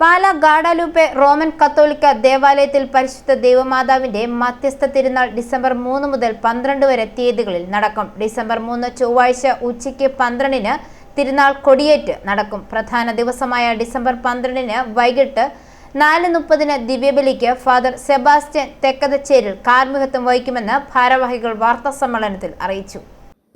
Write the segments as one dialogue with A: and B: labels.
A: പാല ഗാഡാലൂപ്പെ Roman കത്തോലിക്ക ദേവാലയത്തിൽ പരിശുദ്ധ ദേവമാതാവിന്റെ മധ്യസ്ഥ തിരുനാൾ ഡിസംബർ മൂന്ന് മുതൽ പന്ത്രണ്ട് വരെ തീയതികളിൽ നടക്കും. ഡിസംബർ മൂന്ന് ചൊവ്വാഴ്ച ഉച്ചയ്ക്ക് പന്ത്രണ്ടിന് തിരുനാൾ കൊടിയേറ്റ് നടക്കും. പ്രധാന ദിവസമായ ഡിസംബർ പന്ത്രണ്ടിന് വൈകിട്ട് നാല് മുപ്പതിന് ദിവ്യബലിക്ക് ഫാദർ സെബാസ്റ്റ്യൻ തെക്കതച്ചേരിൽ കാർമികത്വം വഹിക്കുമെന്ന് ഭാരവാഹികൾ വാർത്താസമ്മേളനത്തിൽ അറിയിച്ചു.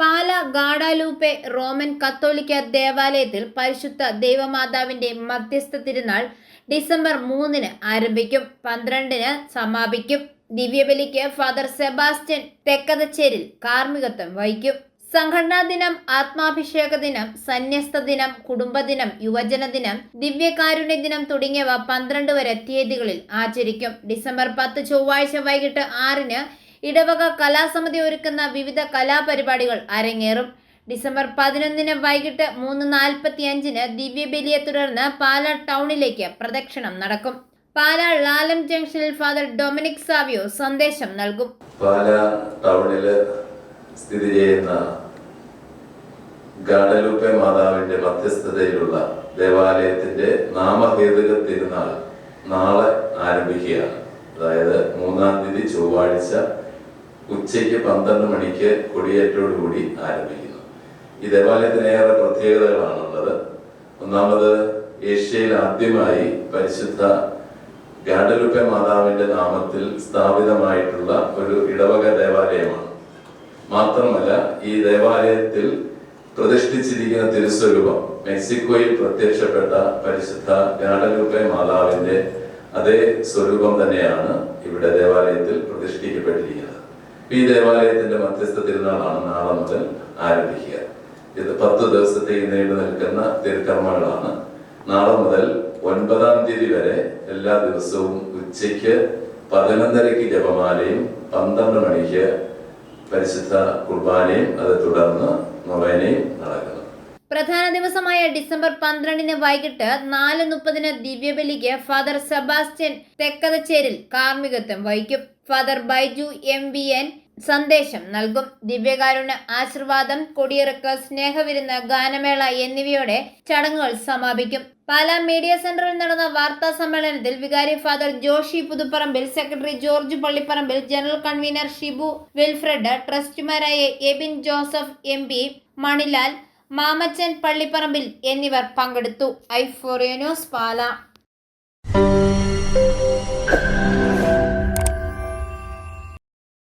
A: പാല ഗാഡാലൂപ്പെ റോമൻ കത്തോലിക്ക ദേവാലയത്തിൽ പരിശുദ്ധ ദൈവമാതാവിന്റെ മധ്യസ്ഥ തിരുനാൾ ഡിസംബർ മൂന്നിന് ആരംഭിക്കും. പന്ത്രണ്ടിന് സമാപിക്കും. ദിവ്യബലിക്ക് ഫാദർ സെബാസ്റ്റ്യൻ തെക്കതച്ചേരിൽ കാർമ്മികത്വം വഹിക്കും. സംഘടനാ ദിനം ആത്മാഭിഷേക ദിനം സന്യസ്ത ദിനം കുടുംബദിനം യുവജന ദിനം ദിവ്യകാരുണ്യ ദിനം തുടങ്ങിയവ പന്ത്രണ്ട് വരെ തീയതികളിൽ ആചരിക്കും. ഡിസംബർ പത്ത് ചൊവ്വാഴ്ച വൈകിട്ട് ആറിന് ഇടവക കലാസമിതി ഒരുക്കുന്ന വിവിധ കലാപരിപാടികൾ അരങ്ങേറും. ഡിസംബർ പതിനൊന്നിന് വൈകിട്ട് മൂന്ന് നാൽപ്പത്തി അഞ്ചിന് ദിവ്യബലിയെ തുടർന്ന് പാലാ ടൗണിലേക്ക് പ്രദക്ഷിണം നടക്കും. പാലാ ലാലം ജംഗ്ഷനിൽ ഫാദർ ഡൊമിനിക് സാവിയോ സന്ദേശം നൽകും.
B: പാലാ ടൗണിൽ സ്ഥിതി ചെയ്യുന്ന ഗാഡലൂപ്പെ മാതാവിന്റെ മധ്യസ്ഥതയിലുള്ള ദേവാലയത്തിന്റെ നാമഹേതുക തിരുനാൾ നാളെ ആരംഭിക്കുകയാണ്. അതായത് മൂന്നാം തീയതി ചൊവ്വാഴ്ച ഉച്ചയ്ക്ക് പന്ത്രണ്ട് മണിക്ക് കൊടിയേറ്റോടുകൂടി ആരംഭിക്കുന്നു. ഈ ദേവാലയത്തിന് ഏറെ പ്രത്യേകതകളാണുള്ളത്. ഒന്നാമത് ഏഷ്യയിൽ ആദ്യമായി പരിശുദ്ധ ഗാഡലുപ്പ മാതാവിന്റെ നാമത്തിൽ സ്ഥാപിതമായിട്ടുള്ള ഒരു ഇടവക ദേവാലയമാണ്. മാത്രമല്ല ഈ ദേവാലയത്തിൽ പ്രതിഷ്ഠിച്ചിരിക്കുന്ന തിരുസ്വരൂപം മെക്സിക്കോയിൽ പ്രത്യക്ഷപ്പെട്ട പരിശുദ്ധ ഗാഡലുപ്പ മാതാവിന്റെ അതേ സ്വരൂപം തന്നെയാണ് ഇവിടെ ദേവാലയത്തിൽ പ്രതിഷ്ഠിക്കപ്പെട്ടിരിക്കുന്നത്. ഈ ദേവാലയത്തിന്റെ മധ്യസ്ഥ തിരുനാളാണ് നാളെ മുതൽ ആരംഭിക്കുക. ഇത് പത്ത് ദിവസത്തെ നീണ്ടു നിൽക്കുന്ന തിരുക്കർമ്മങ്ങളാണ്. നാളെ മുതൽ ഒൻപതാം തീയതി വരെ എല്ലാ ദിവസവും ഉച്ചയ്ക്ക് പതിനൊന്നരയ്ക്ക് ജപമാലയും പന്ത്രണ്ട് മണിക്ക് പരിശുദ്ധ കുർബാനയും അത് തുടർന്ന് നൊവേനയും നടക്കുന്നു
A: പ്രധാന ദിവസമായ ഡിസംബർ പന്ത്രണ്ടിന് വൈകിട്ട് നാല് മുപ്പതിന് ദിവ്യബലിക്ക് ഫാദർ സെബാസ്റ്റ്യൻ തെക്കതച്ചേരിൽ കാർമ്മികത്വം വഹിക്കും. Father Baiju M V N സന്ദേശം നൽകും. ദിവ്യകാരുണ്യ ആശീർവാദം കൊടിയിറക്ക് സ്നേഹവിരുന്ന് ഗാനമേള എന്നിവയോടെ ചടങ്ങുകൾ സമാപിക്കും. പാലാ മീഡിയ സെന്ററിൽ നടന്ന വാർത്താ സമ്മേളനത്തിൽ വികാരി father Joshi Puthuparambil secretary George Pallipparambil general convener Shibu Wilfred ട്രസ്റ്റിമാരായ Ebin Joseph M P Manilal Mamachan Pallipparambil എന്നിവർ പങ്കെടുത്തു. ഐഫോറിയ ന്യൂസ് പാല.